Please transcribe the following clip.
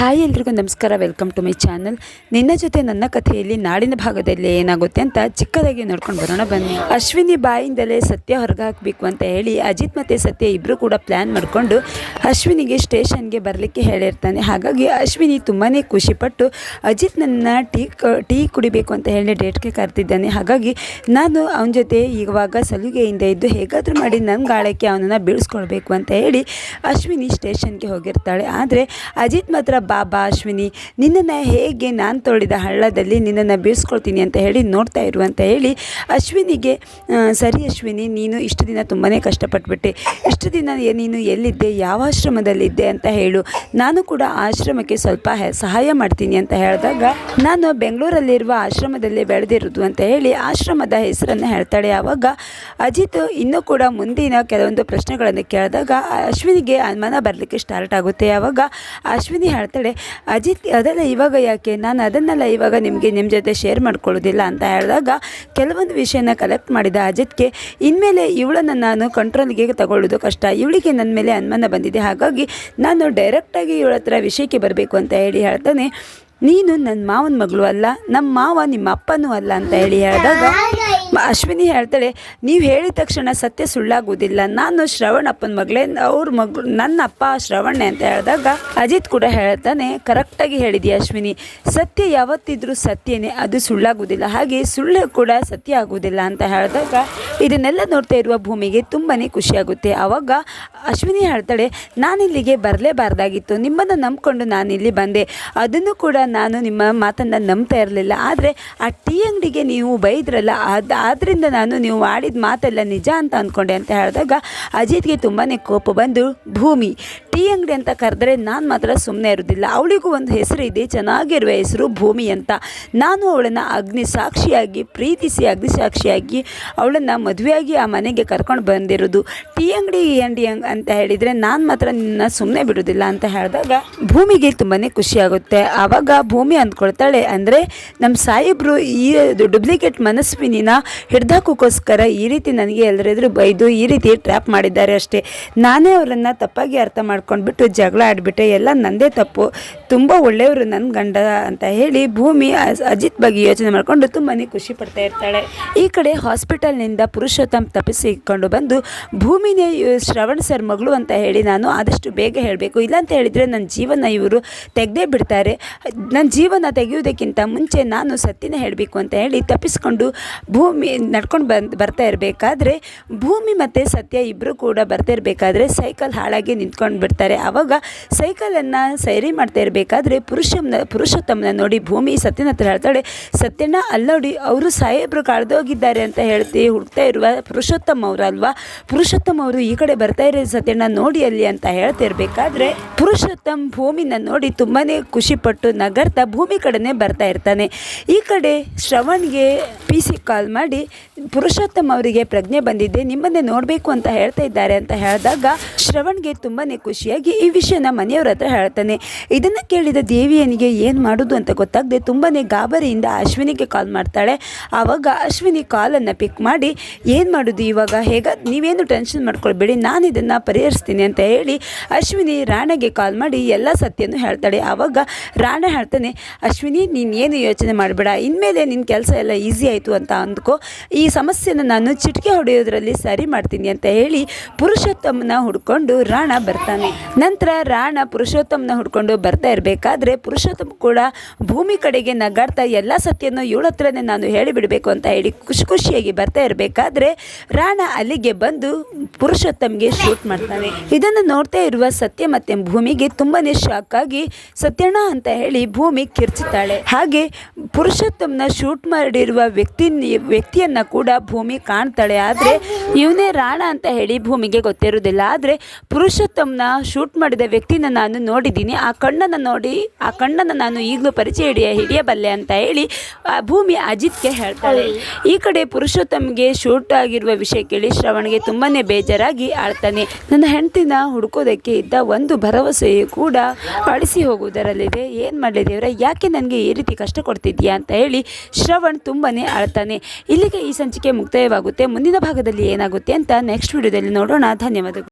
Hi ಎಲ್ರಿಗೂ ನಮಸ್ಕಾರ welcome to my channel ನಿನ್ನ ಜೊತೆ ನನ್ನ ಕಥೆಯಲ್ಲಿ ನಾಡಿನ ಭಾಗದಲ್ಲಿ ಏನಾಗುತ್ತೆ ಅಂತ ಚಿಕ್ಕದಾಗಿ ನೋಡ್ಕೊಂಡು ಬರೋಣ, ಬನ್ನಿ. ಅಶ್ವಿನಿ ಬಾಯಿಂದಲೇ ಸತ್ಯ ಹೊರಗೆ ಹಾಕಬೇಕು ಅಂತ ಹೇಳಿ ಅಜಿತ್ ಮತ್ತು ಸತ್ಯ ಇಬ್ಬರು ಕೂಡ ಪ್ಲ್ಯಾನ್ ಮಾಡಿಕೊಂಡು ಅಶ್ವಿನಿಗೆ ಸ್ಟೇಷನ್ಗೆ ಬರಲಿಕ್ಕೆ ಹೇಳಿರ್ತಾನೆ. ಹಾಗಾಗಿ ಅಶ್ವಿನಿ ತುಂಬಾ ಖುಷಿಪಟ್ಟು ಅಜಿತ್ ನನ್ನ ಟೀ ಟೀ ಕುಡಿಬೇಕು ಅಂತ ಹೇಳಿ ಡೇಟ್ಗೆ ಕರೆದಿದ್ದಾನೆ. ಹಾಗಾಗಿ ನಾನು ಅವನ ಜೊತೆ ಇವಾಗ ಸಲುಗೆಯಿಂದ ಇದ್ದು ಹೇಗಾದರೂ ಮಾಡಿ ನನ್ನ ಗಾಳಕ್ಕೆ ಅವನನ್ನು ಬೀಳಿಸ್ಕೊಳ್ಬೇಕು ಅಂತ ಹೇಳಿ ಅಶ್ವಿನಿ ಸ್ಟೇಷನ್ಗೆ ಹೋಗಿರ್ತಾಳೆ. ಆದರೆ ಅಜಿತ್ ಮಾತ್ರ ಬಾಬಾ ಅಶ್ವಿನಿ ನಿನ್ನನ್ನು ಹೇಗೆ ನಾನು ತೊಳೆದ ಹಳ್ಳದಲ್ಲಿ ನಿನ್ನನ್ನು ಬೀಳ್ಸ್ಕೊಳ್ತೀನಿ ಅಂತ ಹೇಳಿ ನೋಡ್ತಾ ಇರು ಅಂತ ಹೇಳಿ ಅಶ್ವಿನಿಗೆ ಸರಿ ಅಶ್ವಿನಿ, ನೀನು ಇಷ್ಟು ದಿನ ತುಂಬಾ ಕಷ್ಟಪಟ್ಬಿಟ್ಟೆ. ಇಷ್ಟು ದಿನ ನೀನು ಎಲ್ಲಿದ್ದೆ, ಯಾವ ಆಶ್ರಮದಲ್ಲಿದ್ದೆ ಅಂತ ಹೇಳು. ನಾನು ಕೂಡ ಆಶ್ರಮಕ್ಕೆ ಸ್ವಲ್ಪ ಸಹಾಯ ಮಾಡ್ತೀನಿ ಅಂತ ಹೇಳಿದಾಗ, ನಾನು ಬೆಂಗಳೂರಲ್ಲಿರುವ ಆಶ್ರಮದಲ್ಲಿ ಬೆಳೆದಿರೋದು ಅಂತ ಹೇಳಿ ಆಶ್ರಮದ ಹೆಸರನ್ನು ಹೇಳ್ತಾಳೆ. ಆವಾಗ ಅಜಿತ್ ಇನ್ನೂ ಕೂಡ ಮುಂದಿನ ಕೆಲವೊಂದು ಪ್ರಶ್ನೆಗಳನ್ನು ಕೇಳಿದಾಗ ಅಶ್ವಿನಿಗೆ ಅನುಮಾನ ಬರಲಿಕ್ಕೆ ಸ್ಟಾರ್ಟ್ ಆಗುತ್ತೆ. ಆವಾಗ ಅಶ್ವಿನಿ ಹೇಳ್ತಾಳೆ ಅಜಿತ್, ಅದೆಲ್ಲ ಇವಾಗ ಯಾಕೆ? ನಾನು ಅದನ್ನೆಲ್ಲ ಇವಾಗ ನಿಮಗೆ ನಿಮ್ಮ ಜೊತೆ ಶೇರ್ ಮಾಡ್ಕೊಳ್ಳೋದಿಲ್ಲ, ಅಂತ ಹೇಳಿದಾಗ ಕೆಲವೊಂದು ವಿಷಯನ ಕಲೆಕ್ಟ್ ಮಾಡಿದ ಅಜಿತ್ಗೆ, ಇನ್ಮೇಲೆ ಇವಳನ್ನು ನಾನು ಕಂಟ್ರೋಲ್ಗೆ ತಗೊಳ್ಳೋದು ಕಷ್ಟ. ಇವಳಿಗೆ ನನ್ನ ಮೇಲೆ ಅನುಮಾನ ಬಂದಿದೆ. ಹಾಗಾಗಿ ನಾನು ಡೈರೆಕ್ಟಾಗಿ ಇವಳ ಹತ್ರ ವಿಷಯಕ್ಕೆ ಬರಬೇಕು ಅಂತ ಹೇಳಿ ಹೇಳ್ತಾನೆ, ನೀನು ನನ್ನ ಮಾವನ ಮಗಳು ಅಲ್ಲ ನಮ್ಮ ಮಾವ ನಿಮ್ಮ ಅಪ್ಪನೂ ಅಲ್ಲ, ಅಂತ ಹೇಳಿ ಹೇಳಿದಾಗ ಅಶ್ವಿನಿ ಹೇಳ್ತಾಳೆ, ನೀವು ಹೇಳಿದ ತಕ್ಷಣ ಸತ್ಯ ಸುಳ್ಳಾಗುವುದಿಲ್ಲ. ನಾನು ಶ್ರವಣಪ್ಪನ ಮಗಳೇ, ಅವ್ರ ಮಗಳು, ನನ್ನ ಅಪ್ಪ ಶ್ರವಣೆ ಅಂತ ಹೇಳಿದಾಗ ಅಜಿತ್ ಕೂಡ ಹೇಳ್ತಾನೆ ಕರೆಕ್ಟಾಗಿ ಹೇಳಿದಿ ಅಶ್ವಿನಿ. ಸತ್ಯ ಯಾವತ್ತಿದ್ರೂ ಸತ್ಯನೇ, ಅದು ಸುಳ್ಳಾಗುವುದಿಲ್ಲ. ಹಾಗೆ ಸುಳ್ಳು ಕೂಡ ಸತ್ಯ ಆಗುವುದಿಲ್ಲ ಅಂತ ಹೇಳಿದಾಗ ಇದನ್ನೆಲ್ಲ ನೋಡ್ತಾ ಇರುವ ಭೂಮಿಗೆ ತುಂಬಾ ಖುಷಿಯಾಗುತ್ತೆ ಆವಾಗ ಅಶ್ವಿನಿ ಹೇಳ್ತಾಳೆ, ನಾನಿಲ್ಲಿಗೆ ಬರಲೇಬಾರ್ದಾಗಿತ್ತು. ನಿಮ್ಮನ್ನು ನಂಬ್ಕೊಂಡು ನಾನಿಲ್ಲಿ ಬಂದೆ. ಅದನ್ನು ಕೂಡ ನಾನು ನಿಮ್ಮ ಮಾತನ್ನು ನಂಬ್ತಾ ಇರಲಿಲ್ಲ. ಆದರೆ ಆ ಟೀ ಅಂಗಡಿಗೆ ನೀವು ಬೈದ್ರಲ್ಲ, ಅದು ಆದ್ದರಿಂದ ನಾನು ನೀವು ಮಾಡಿದ ಮಾತೆಲ್ಲ ನಿಜ ಅಂತ ಅಂದ್ಕೊಂಡೆ ಅಂತ ಹೇಳಿದಾಗ ಅಜಿತ್ಗೆ ತುಂಬಾ ಕೋಪ ಬಂದು, ಭೂಮಿ ಟೀ ಅಂಗಡಿ ಅಂತ ಕರೆದ್ರೆ ನಾನು ಮಾತ್ರ ಸುಮ್ಮನೆ ಇರೋದಿಲ್ಲ. ಅವಳಿಗೂ ಒಂದು ಹೆಸರು ಇದೆ, ಚೆನ್ನಾಗಿರುವ ಹೆಸರು ಭೂಮಿ ಅಂತ. ನಾನು ಅವಳನ್ನು ಅಗ್ನಿ ಸಾಕ್ಷಿಯಾಗಿ, ಪ್ರೀತಿಸಿ ಅಗ್ನಿ ಸಾಕ್ಷಿಯಾಗಿ ಅವಳನ್ನು ಮದುವೆಯಾಗಿ ಆ ಮನೆಗೆ ಕರ್ಕೊಂಡು ಬಂದಿರೋದು. ಟೀ ಅಂಗಡಿ, ಈ ಅಂತ ಹೇಳಿದರೆ ನಾನು ಮಾತ್ರ ನಿನ್ನ ಸುಮ್ಮನೆ ಬಿಡೋದಿಲ್ಲ ಅಂತ ಹೇಳಿದಾಗ ಭೂಮಿಗೆ ತುಂಬಾ ಖುಷಿಯಾಗುತ್ತೆ ಆವಾಗ ಭೂಮಿ ಅಂದ್ಕೊಳ್ತಾಳೆ, ಅಂದರೆ ನಮ್ಮ ಸಾಹೇಬರು ಈ ಡುಪ್ಲಿಕೇಟ್ ಮನಸ್ವಿನಿನ ಹಿಡ್ದಾಕೋಕ್ಕೋಸ್ಕರ ಈ ರೀತಿ ನನಗೆ ಎಲ್ಲರೆದ್ರು ಬೈದು ಈ ರೀತಿ ಟ್ರ್ಯಾಪ್ ಮಾಡಿದ್ದಾರೆ ಅಷ್ಟೇ. ನಾನೇ ಅವರನ್ನು ತಪ್ಪಾಗಿ ಅರ್ಥ ಮಾಡ್ಕೊಂಡ್ಬಿಟ್ಟು ಜಗಳ ಆಡಿಬಿಟ್ಟೆ. ಎಲ್ಲ ನಂದೇ ತಪ್ಪು. ತುಂಬ ಒಳ್ಳೆಯವರು ನನ್ನ ಗಂಡ ಅಂತ ಹೇಳಿ ಭೂಮಿ ಅಜಿತ್ ಬಗ್ಗೆ ಯೋಚನೆ ಮಾಡಿಕೊಂಡು ತುಂಬಾ ಖುಷಿ ಪಡ್ತಾ ಇರ್ತಾಳೆ. ಈ ಕಡೆ ಹಾಸ್ಪಿಟಲ್ನಿಂದ ಪುರುಷೋತ್ತಮ್ ತಪ್ಪಿಸಿಕೊಂಡು ಬಂದು ಭೂಮಿನೇ ಶ್ರವಣ್ ಸರ್ ಮಗಳು ಅಂತ ಹೇಳಿ ನಾನು ಆದಷ್ಟು ಬೇಗ ಹೇಳಬೇಕು. ಇಲ್ಲ ಅಂತ ಹೇಳಿದರೆ ನನ್ನ ಜೀವನ ಇವರು ತೆಗೆದೇ ಬಿಡ್ತಾರೆ. ನನ್ನ ಜೀವನ ತೆಗೆಯುವುದಕ್ಕಿಂತ ಮುಂಚೆ ನಾನು ಸತ್ತಿನ ಹೇಳಬೇಕು ಅಂತ ಹೇಳಿ ತಪ್ಪಿಸ್ಕೊಂಡು ಭೂಮಿ ನಡ್ಕೊಂಡು ಬಂದು, ಬರ್ತಾ ಇರಬೇಕಾದ್ರೆ ಭೂಮಿ ಮತ್ತು ಸತ್ಯ ಇಬ್ಬರು ಕೂಡ ಬರ್ತಾ ಇರಬೇಕಾದ್ರೆ ಸೈಕಲ್ ಹಾಳಾಗಿ ನಿಂತ್ಕೊಂಡು ಬಿಡ್ತಾರೆ ಆವಾಗ ಸೈಕಲನ್ನು ಸೈರಿ ಮಾಡ್ತಾ ಇರಬೇಕಾದ್ರೆ ಪುರುಷಮ್ನ, ಪುರುಷೋತ್ತಮನ ನೋಡಿ ಭೂಮಿ ಸತ್ಯನ ಹತ್ರ ಹೇಳ್ತಾಳೆ ಸತ್ಯನ ಅಲ್ಲೋಡಿ ಅವರು ಸಾಹೇಬರು ಕಳೆದೋಗಿದ್ದಾರೆ ಅಂತ ಹೇಳ್ತಿ, ಹುಡ್ತಾ ಇರುವ ಪುರುಷೋತ್ತಮ ಅಲ್ವಾ? ಪುರುಷೋತ್ತಮ ಅವರು ಈ ಕಡೆ ಬರ್ತಾ ಇರೋ ಸತ್ಯನ ನೋಡಿ ಅಲ್ಲಿ ಅಂತ ಹೇಳ್ತಾ ಇರಬೇಕಾದ್ರೆ ಪುರುಷೋತ್ತಮ್ ಭೂಮಿನ ನೋಡಿ ತುಂಬಾ ಖುಷಿಪಟ್ಟು ನಗರ್ತಾ ಭೂಮಿ ಕಡೆನೇ ಬರ್ತಾ ಇರ್ತಾನೆ. ಈ ಕಡೆ ಶ್ರವಣ್ಗೆ ಪಿ ಸಿ ಕಾಲ್ ಮಾಡಿ, ಪುರುಷೋತ್ತಮ್ ಅವರಿಗೆ ಪ್ರಜ್ಞೆ ಬಂದಿದೆ, ನಿಮ್ಮನ್ನೇ ನೋಡಬೇಕು ಅಂತ ಹೇಳ್ತಾ ಇದ್ದಾರೆ ಅಂತ ಹೇಳಿದಾಗ ಶ್ರವಣ್ಗೆ ತುಂಬಾ ಖುಷಿಯಾಗಿ ಈ ವಿಷಯನ ಮನೆಯವ್ರ ಹತ್ರ ಹೇಳ್ತಾನೆ. ಇದನ್ನು ಕೇಳಿದ ದೇವಿಯನಿಗೆ ಏನು ಮಾಡೋದು ಅಂತ ಗೊತ್ತಾಗದೆ ತುಂಬಾ ಗಾಬರಿಯಿಂದ ಅಶ್ವಿನಿಗೆ ಕಾಲ್ ಮಾಡ್ತಾಳೆ. ಆವಾಗ ಅಶ್ವಿನಿ ಕಾಲನ್ನು ಪಿಕ್ ಮಾಡಿ, ಏನು ಮಾಡೋದು ಇವಾಗ? ಹೇಗ ನೀವೇನು ಟೆನ್ಷನ್ ಮಾಡ್ಕೊಳ್ಬೇಡಿ, ನಾನು ಇದನ್ನು ಪರಿಹರಿಸ್ತೀನಿ ಅಂತ ಹೇಳಿ ಅಶ್ವಿನಿ ರಾಣೆಗೆ ಕಾಲ್ ಮಾಡಿ ಎಲ್ಲ ಸತ್ಯನೂ ಹೇಳ್ತಾಳೆ. ಆವಾಗ ರಾಣ ಹೇಳ್ತಾನೆ, ಅಶ್ವಿನಿ, ನೀನು ಏನು ಯೋಚನೆ ಮಾಡಬೇಡ. ಇನ್ಮೇಲೆ ನಿನ್ನ ಕೆಲಸ ಎಲ್ಲ ಈಸಿ ಆಯಿತು ಅಂತ ಅಂದ್ಕೋ. ಈ ಸಮಸ್ಯೆನ ನಾನು ಚಿಟಿಕೆ ಹೊಡೆಯೋದ್ರಲ್ಲಿ ಸರಿ ಮಾಡ್ತೀನಿ ಅಂತ ಹೇಳಿ ಪುರುಷೋತ್ತಮನ ಹುಡ್ಕೊಂಡು ರಾಣ ಬರ್ತಾನೆ. ನಂತರ ರಾಣ ಪುರುಷೋತ್ತಮನ ಹುಡ್ಕೊಂಡು ಬರ್ತಾ ಇರಬೇಕಾದ್ರೆ ಪುರುಷೋತ್ತಮ ಕೂಡ ಭೂಮಿ ಕಡೆಗೆ ನಗಾಡ್ತಾ ಎಲ್ಲ ಸತ್ಯನೂ ಇವಳ ಹತ್ರನೇ ನಾನು ಹೇಳಿಬಿಡಬೇಕು ಅಂತ ಹೇಳಿ ಖುಷಿ ಖುಷಿಯಾಗಿ ಬರ್ತಾ ಇರಬೇಕಾದ್ರೆ ರಾಣ ಅಲ್ಲಿಗೆ ಬಂದು ಪುರುಷೋತ್ತಮ್ಗೆ ಶೂಟ್ ಮಾಡ್ತಾನೆ. ಇದನ್ನು ನೋಡ್ತಾ ಇರುವ ಸತ್ಯ ಮತ್ತೆ ಭೂಮಿಗೆ ತುಂಬಾನೇ ಶಾಕ್ ಆಗಿ, ಸತ್ಯಣ್ಣ ಅಂತ ಹೇಳಿ ಭೂಮಿ ಕಿರ್ಚುತ್ತಾಳೆ ಹಾಗೆ ಪುರುಷೋತ್ತಮ್ನ ಶೂಟ್ ಮಾಡಿರುವ ವ್ಯಕ್ತಿ, ವ್ಯಕ್ತಿಯನ್ನ ಕೂಡ ಭೂಮಿ ಕಾಣ್ತಾಳೆ. ಆದರೆ ಇವನೇ ರಾಣ ಅಂತ ಹೇಳಿ ಭೂಮಿಗೆ ಗೊತ್ತಿರೋದಿಲ್ಲ ಆದರೆ ಪುರುಷೋತ್ತಮ್ನ ಶೂಟ್ ಮಾಡಿದ ವ್ಯಕ್ತಿನ ನಾನು ನೋಡಿದ್ದೀನಿ. ಆ ಕಣ್ಣನ್ನು ನೋಡಿ, ಆ ಕಣ್ಣನ್ನು ನಾನು ಈಗಲೂ ಪರಿಚಯ ಹಿಡಿಯ, ಹಿಡಿಯಬಲ್ಲೆ ಅಂತ ಹೇಳಿ ಭೂಮಿ ಅಜಿತ್ಗೆ ಹೇಳ್ತಾಳೆ. ಈ ಕಡೆ ಪುರುಷೋತ್ತಮ್ಗೆ ಶೂಟ್ ಆಗಿರುವ ವಿಷಯ ಕೇಳಿ ಶ್ರವಣ್ಗೆ ತುಂಬಾ ಬೇಜಾರಾಗಿ ಆಳ್ತಾನೆ. ನನ್ನ ಹೆಂಡತಿನ ಹುಡುಕೋದಕ್ಕೆ ಇದ್ದ ಒಂದು ಭರವಸೆಯು ಕೂಡ ಅಳಿಸಿ ಹೋಗುವುದರಲ್ಲಿದೆ. ಏನು ಮಾಡಲಿ ದೇವರ, ಯಾಕೆ ನನಗೆ ಈ ರೀತಿ ಕಷ್ಟ ಕೊಡ್ತಿದ್ಯಾ ಅಂತ ಹೇಳಿ ಶ್ರವಣ್ ತುಂಬಾ ಆಳ್ತಾನೆ. ಇಲ್ಲಿಗೆ ಈ ಸಂಚಿಕೆ ಮುಕ್ತಾಯವಾಗುತ್ತೆ. ಮುಂದಿನ ಭಾಗದಲ್ಲಿ ಏನಾಗುತ್ತೆ ಅಂತ ನೆಕ್ಸ್ಟ್ ವಿಡಿಯೋದಲ್ಲಿ ನೋಡೋಣ. ಧನ್ಯವಾದಗಳು.